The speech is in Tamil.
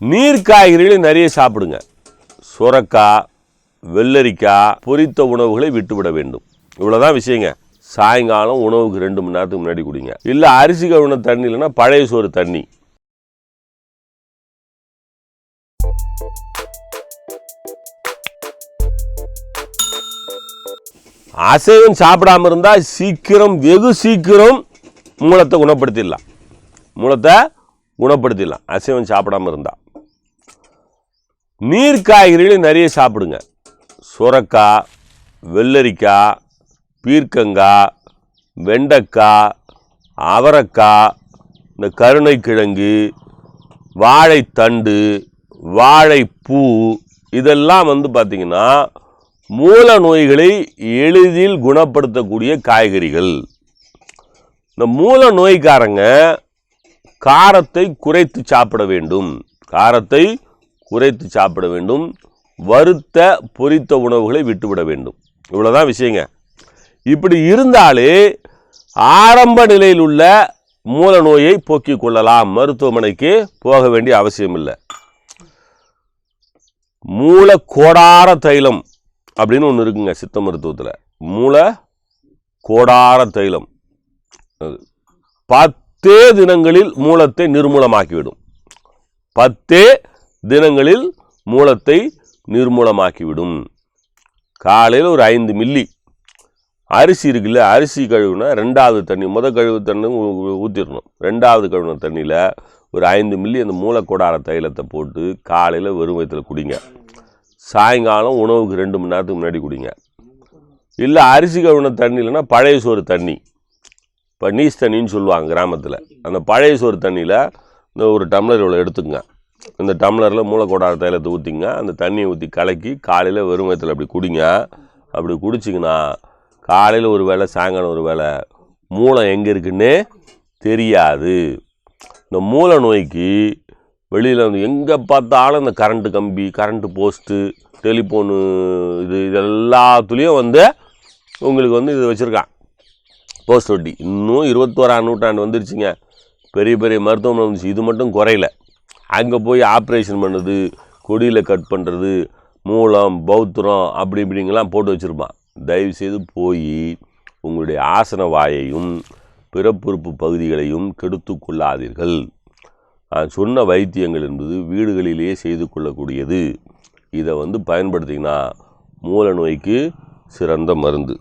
நீர் காய்கறிகளை நிறைய சாப்பிடுங்க. சுரக்காய் வெள்ளரிக்காய் பொரித்த உணவுகளை விட்டுவிட வேண்டும். இவ்வளோதான் விஷயங்க. சாயங்காலம் உணவுக்கு ரெண்டு மணி நேரத்துக்கு முன்னாடி குடிங்க. இல்லை அரிசி கழுவின தண்ணி இல்லைன்னா பழைய சோறு தண்ணி. அசைவம் சாப்பிடாம இருந்தால் சீக்கிரம் வெகு சீக்கிரம் மூலத்தை குணப்படுத்திடலாம். மூலத்தை குணப்படுத்திடலாம். அசைவம் சாப்பிடாம இருந்தால் நீர் காய்கறிகளை நிறைய சாப்பிடுங்க. சுரக்காய் வெள்ளரிக்காய் பீர்க்கங்காய் வெண்டைக்காய் அவரைக்காய் இந்த கருணைக்கிழங்கு வாழைத்தண்டு வாழைப்பூ இதெல்லாம் வந்து பார்த்திங்கன்னா மூல நோய்களை எளிதில் குணப்படுத்தக்கூடிய காய்கறிகள். இந்த மூல நோய்க்காரங்க காரத்தை குறைத்து சாப்பிட வேண்டும். காரத்தை குறைத்து சாப்பிட வேண்டும் வறுத்த பொரித்த உணவுகளை விட்டுவிட வேண்டும். இவ்வளோதான் விஷயங்க. இப்படி இருந்தாலே ஆரம்ப நிலையில் உள்ள மூல நோயை போக்கிக் கொள்ளலாம். மருத்துவமனைக்கு போக வேண்டிய அவசியம் இல்லை மூல கோடார தைலம் அப்படின்னு ஒன்று இருக்குங்க சித்த மருத்துவத்தில். மூல கோடார தைலம். பத்தே தினங்களில் மூலத்தை நிர்மூலமாக்கிவிடும். பத்தே தினங்களில் மூலத்தை நிர்மூலமாக்கிவிடும். காலையில் ஒரு ஐந்து மில்லி. அரிசி இருக்குல்ல அரிசி கழுவுனா ரெண்டாவது தண்ணி முத கழுவு தண்ணி ஊற்றிடணும் ரெண்டாவது கழுவுன தண்ணியில் ஒரு ஐந்து மில்லி அந்த மூலக்கூடார தைலத்தை போட்டு காலையில் வெறும் வயத்தில் குடிங்க. சாயங்காலம் உணவுக்கு ரெண்டு மணி நேரத்துக்கு முன்னாடி குடிங்க. இல்லை அரிசி கழுவுன தண்ணி இல்லைன்னா பழைய சோறு தண்ணி. இப்போ நீஸ் தண்ணின்னு சொல்லுவாங்க கிராமத்தில். அந்த பழைய சோறு தண்ணியில் இந்த ஒரு டம்ளர் இவ்வளோ எடுத்துக்கங்க. இந்த டம்ளரில் மூலக்கோடார தைலத்தை ஊற்றிங்க அந்த தண்ணியை ஊற்றி கலக்கி காலையில் வெறும் வயித்துல அப்படி குடிங்க. அப்படி குடிச்சிங்கன்னா காலையில் ஒரு வேளை சாயங்காலம் ஒரு வேளை மூளை எங்கே இருக்குன்னு தெரியாது. இந்த மூளை நோய்க்கு வெளியில் வந்து எங்கே பார்த்தாலும் இந்த கரண்ட்டு கம்பி கரண்ட்டு போஸ்ட்டு டெலிஃபோனு இது இது எல்லாத்துலேயும் வந்து உங்களுக்கு வந்து இது வச்சுருக்கான். போஸ்ட் ஒட்டி இன்னும் இருபத்தோராம் நூற்றாண்டு வந்துருச்சுங்க. பெரிய பெரிய மருத்துவமனை வந்துச்சு. இது மட்டும் குறையில. அங்கே போய் ஆப்ரேஷன் பண்ணுறது கொடியில் கட் பண்ணுறது மூலம் பௌத்திரம் அப்படி இப்படிங்கெல்லாம் போட்டு வச்சுருப்பான். தயவுசெய்து போய் உங்களுடைய ஆசன வாயையும் பிறப்புறுப்பு பகுதிகளையும் கெடுத்து கொள்ளாதீர்கள். நான் சொன்ன வைத்தியங்கள் என்பது வீடுகளிலேயே செய்து கொள்ளக்கூடியது. இதை வந்து பயன்படுத்திங்கன்னா மூல நோய்க்கு சிறந்த மருந்து.